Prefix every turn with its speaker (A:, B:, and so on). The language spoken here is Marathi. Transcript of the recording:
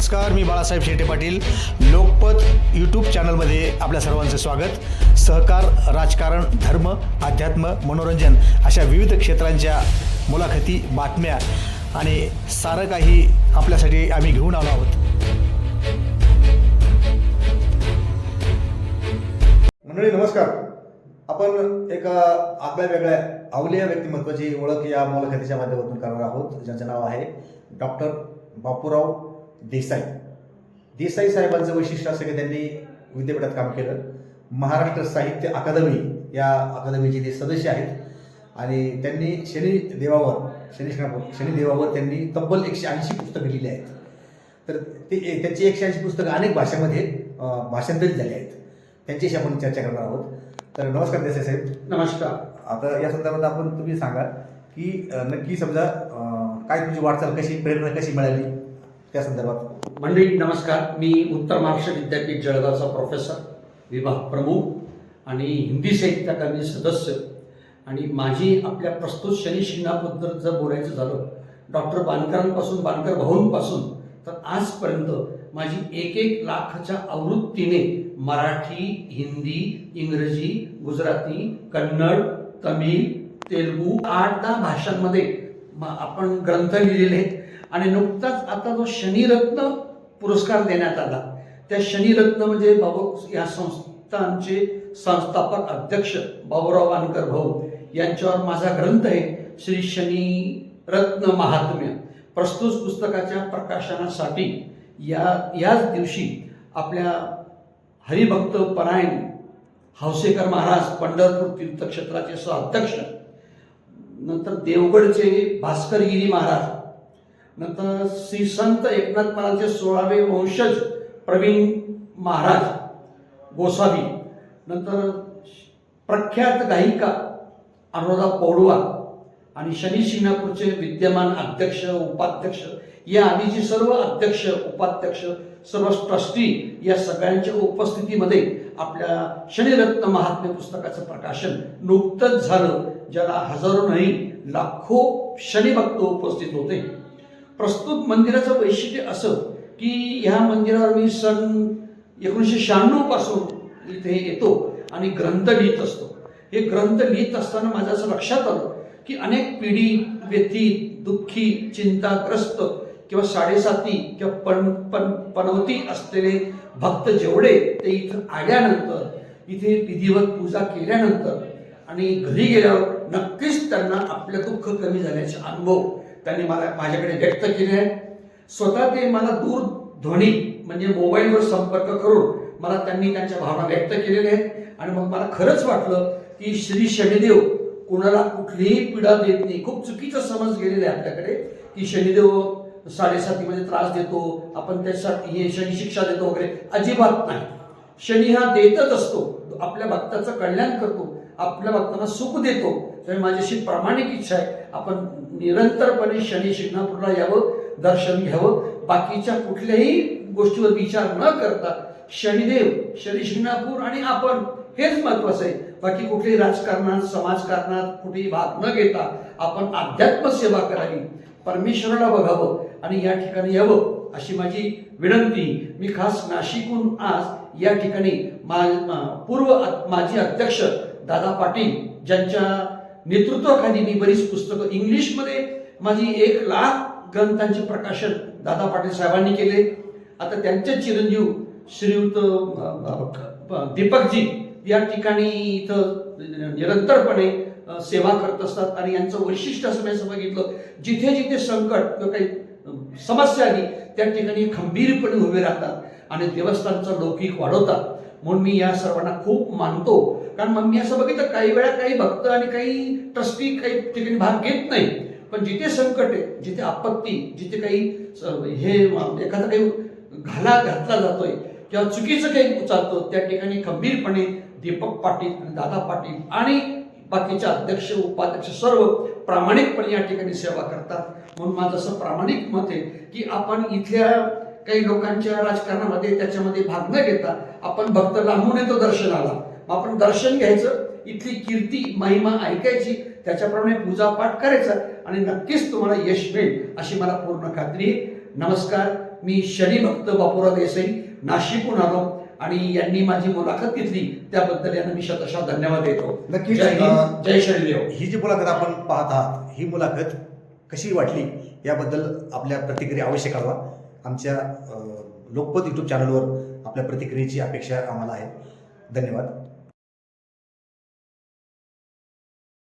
A: नमस्कार मी बाळासाहेब शेटे पाटील. लोकपत यूट्यूब चॅनलमध्ये आपल्या सर्वांचं स्वागत. सहकार राजकारण धर्म अध्यात्म मनोरंजन अशा विविध क्षेत्रांच्या मुलाखती बातम्या आणि सारं काही आपल्यासाठी आम्ही घेऊन आलो आहोत. मंडळी नमस्कार. आपण एका आपल्या वेगळ्या अवलिया व्यक्तिमत्वाची ओळख या मुलाखतीच्या माध्यमातून करणार आहोत. ज्यांचं नाव आहे डॉक्टर बापूराव देसाई. देसाई साहेबांचं वैशिष्ट्य असं की त्यांनी विद्यापीठात काम केलं. महाराष्ट्र साहित्य अकादमी या अकादमीचे ते सदस्य आहेत. आणि त्यांनी शनी देवावर शनी शनी देवावर त्यांनी तब्बल एकशे ऐंशी पुस्तकं लिहिली आहेत. तर ते त्यांची एकशे ऐंशी पुस्तकं अनेक भाषांमध्ये भाषांतरित झाली आहेत. त्यांच्याशी आपण चर्चा करणार आहोत. तर नमस्कार देसाई साहेब.
B: नमस्कार.
A: आता या संदर्भात आपण तुम्ही सांगा की नक्की समजा काय तुमची वाटचाल कशी प्रेरणा कशी मिळाली? त्या संदर्भात.
B: मंडळी नमस्कार. मी उत्तर महाराष्ट्र विद्यापीठ जळगावचा प्रोफेसर विभाग प्रमुख आणि हिंदी साहित्य अकादमी सदस्य आणि माझी आपल्या प्रस्तुत शनी शिंगणाबद्दल जर बोलायचं झालं डॉक्टर बांधकरांपासून बांधकर भाऊंपासून तर आजपर्यंत माझी एक एक लाखाच्या आवृत्तीने मराठी हिंदी इंग्रजी गुजराती कन्नड तमिळ तेलुगू आठ दहा भाषांमध्ये म- आपण ग्रंथ लिहिलेले आहेत. आणि नुकताच आता जो शनिरत्न पुरस्कार देण्यात आला त्या शनिरत्न म्हणजे बाबू या संस्थांचे संस्थापक अध्यक्ष बाबूराव वानकर भाऊ. यांच्यावर माझा ग्रंथ आहे श्री शनी रत्न महात्म्य. प्रस्तुत पुस्तकाच्या प्रकाशनासाठी या याच दिवशी आपल्या हरिभक्त परायण हौसेकर महाराज पंढरपूर तीर्थक्षेत्राचे सहअध्यक्ष नंतर देवगडचे भास्करगिरी महाराज नंतर श्री संत एकनाथ महाराजचे सोळावे वंशज प्रवीण महाराज गोसावी नंतर प्रख्यात गायिका अनुराधा पौडवा आणि शनी शिंगणापूरचे विद्यमान अध्यक्ष उपाध्यक्ष या आधीची सर्व अध्यक्ष उपाध्यक्ष सर्व ट्रस्टी या सगळ्यांच्या उपस्थितीमध्ये आपल्या शनिरत्न महात्म्य पुस्तकाचं प्रकाशन नुकतंच झालं ज्याला हजारो नाही लाखो शनिभक्त उपस्थित होते. प्रस्तुत मंदिराचं वैशिष्ट्य असं की ह्या मंदिरावर मी सन एकोणीसशे शहाण्णवपासून इथे येतो आणि ग्रंथ लिहित असतो. हे ग्रंथ लिहित असताना माझ्या असं लक्षात आलं की अनेक पिढी व्यथित दुःखी चिंताग्रस्त किंवा साडेसाती किंवा पण पण पनवती असलेले भक्त जेवढे ते इथं आल्यानंतर इथे विधिवत पूजा केल्यानंतर आणि घरी गेल्यावर नक्कीच त्यांना आपलं दुःख कमी झाल्याचे अनुभव त्यांनी मला माझ्याकडे व्यक्त केले आहे. स्वतः ते मला दूरध्वनी म्हणजे मोबाईलवर संपर्क करून मला त्यांनी त्यांच्या भावना व्यक्त केलेल्या आहेत. आणि मग मला खरंच वाटलं की श्री शनिदेव कुणाला कुठलीही पीडा देत नाही. खूप चुकीचं समज गेलेलं आहे आपल्याकडे की शनिदेव साडेसातीमध्ये त्रास देतो आपण त्यासाठी हे शनी शिक्षा देतो वगैरे अजिबात नाही. शनी हा देतच असतो आपल्या भक्ताचं कल्याण करतो. आपल्या भक्तांना सुख देतो. त्यामुळे माझ्याशी प्रामाणिक इच्छा आहे. आपण निरंतरपणे शनी शिंगणापूरला यावं दर्शन घ्यावं. बाकीच्या कुठल्याही गोष्टीवर विचार न करता शनिदेव शनी शिंगणापूर आणि आपण हेच महत्वाचं आहे. बाकी कुठल्याही राजकारणात समाजकारणात कुठेही भाग न घेता आपण अध्यात्म सेवा करावी. परमेश्वराला बघावं आणि या ठिकाणी यावं अशी माझी विनंती. मी खास नाशिकहून आज या ठिकाणी मा पूर्व माझी अध्यक्ष दादा पाटील ज्यांच्या नेतृत्वाखाली मी बरीच पुस्तकं इंग्लिशमध्ये माझी एक लाख ग्रंथांचे प्रकाशन दादा पाटील साहेबांनी केले. आता त्यांचे चिरंजीव श्रीयुत दीपकजी या ठिकाणी इथं निरंतरपणे सेवा करत असतात आणि यांचं वैशिष्ट्य असं मी बघितलं जिथे जिथे संकट किंवा काही समस्या आली त्या ठिकाणी खंबीरपणे उभे राहतात आणि देवस्थानचा लौकिक वाढवतात. म्हणून मी या सर्वांना खूप मानतो. कारण मग मी असं बघितलं काही वेळा काही भक्त आणि काही ट्रस्टी काही ठिकाणी भाग घेत नाही. पण जिथे संकट आहे जिथे आपत्ती जिथे काही हे एखादा काही घाला घातला जातोय किंवा चुकीचं काही उचलतो त्या ठिकाणी खंबीरपणे दीपक पाटील आणि दादा पाटील आणि बाकीचे अध्यक्ष उपाध्यक्ष सर्व प्रामाणिकपणे या ठिकाणी सेवा करतात. म्हणून माझं असं प्रामाणिक मत आहे की आपण इथल्या काही लोकांच्या राजकारणामध्ये त्याच्यामध्ये भाग न घेता आपण भक्त लांबून येतो दर्शनाला. मग आपण दर्शन घ्यायचं इथली कीर्ती महिमा ऐकायची त्याच्याप्रमाणे पूजापाठ करायचा आणि नक्कीच तुम्हाला यश मिळेल अशी मला पूर्ण खात्री आहे. नमस्कार मी शनिभक्त बापूराव देसाई नाशिकहून आलो आणि यांनी माझी मुलाखत घेतली. त्याबद्दल यांना मी शतशः धन्यवाद देतो.
A: नक्कीच.
B: जय शनिदेव.
A: ही जी मुलाखत आपण पाहत आहात ही मुलाखत कशी वाटली याबद्दल आपल्या प्रतिक्रिया अवश्य कळवा. आमच्या लोकपत यूट्यूब चॅनलवर आपल्या प्रतिक्रियेची अपेक्षा आम्हाला आहे. धन्यवाद.